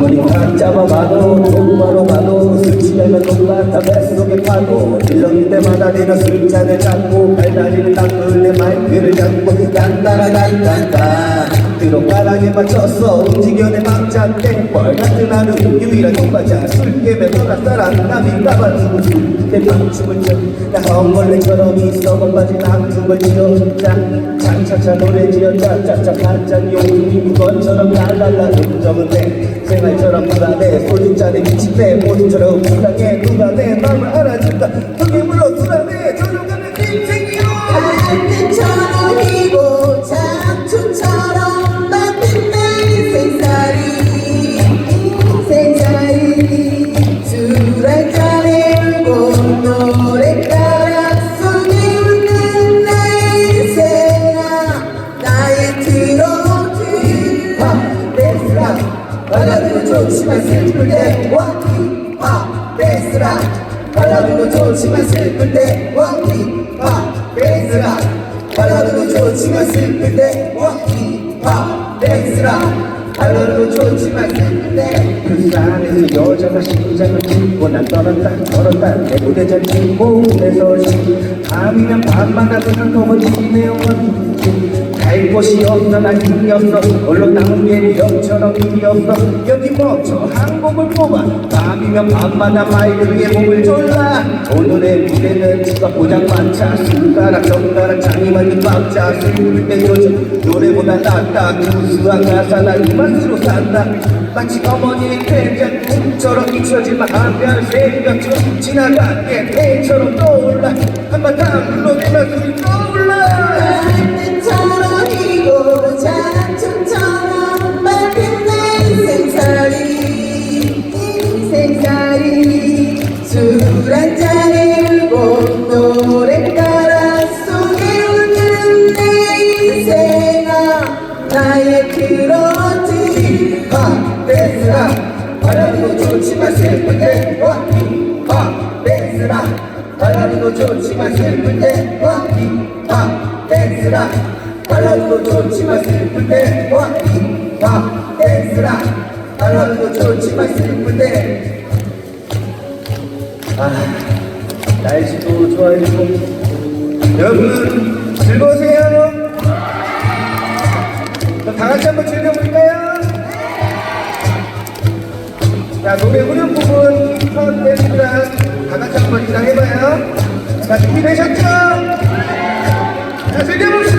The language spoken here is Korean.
아무리 각 잡아봐도 조금만로 봐도 술취하면 똑같아 뱃속에 파도 일렁일 때마다 내가 술잔을 잡고 발다리를 닦을 내 마이크를 잡고 딴따라단딴딴 들어가랑에 맞춰서 움직여 내 막자대 뻘같은 하루 유일한 동반자 술 깨면 너나 따라 남이 까봐주고 내 방춤을 춰나 헛벌레처럼 있어 건바지 낭tum을 지어자 차차차 노래 지어 짜짜짜 한잔 용품이 것처럼 랄랄라 음정은 내 생활처럼 불안해. 소주잔에 미치대 모습처럼 불쌍해. 누가 내 마음을 알아줄까 슬플 때 원키 팝베스라. 발라드는 좋지만 슬플 때 원키 팝베스라. 발라드는 좋지만 슬플 때 원키 팝베스라. 발라드는 좋지만 슬플 때그 안에서 여자가 심장을 짚고 난 떨었다 걸었다. 내 무대 자리 몸에서 밤이면 밤마다 그냥 넘어지네요 갈 곳이 없어 난 힘이 없어. 홀로 남은 게 병처럼 힘이 없어. 여기 멈춰 한곡을 뽑아. 밤이면 밤마다 마이크 위에 몸을 졸라. 오늘의 무대는 집밥 포장마차 숟가락 젓가락 장이 만든 밥자. 술을 때 요즘 노래보다 낫다. 구수한 가사 난 이맛으로 산다. 마치 어머니의 된장국처럼 잊혀지만 한별 새벽처럼 지나갈게 해처럼 떠올라. 한바탕 불러내면 술이 떠 좋지만 슬플 때하 댄스라 바라도 좋지만 슬플 때하 댄스라 바라도 좋지만 슬플 때 아, 날씨도 좋아지고 여러분 즐거우세요? 그럼 다 같이 한번 즐겨볼까요? 자, 노래 후렴 부분 힙합 댄스랑 다 같이 한번 시작해봐요. 자, 준비되셨죠? 자, 즐겨봅시다.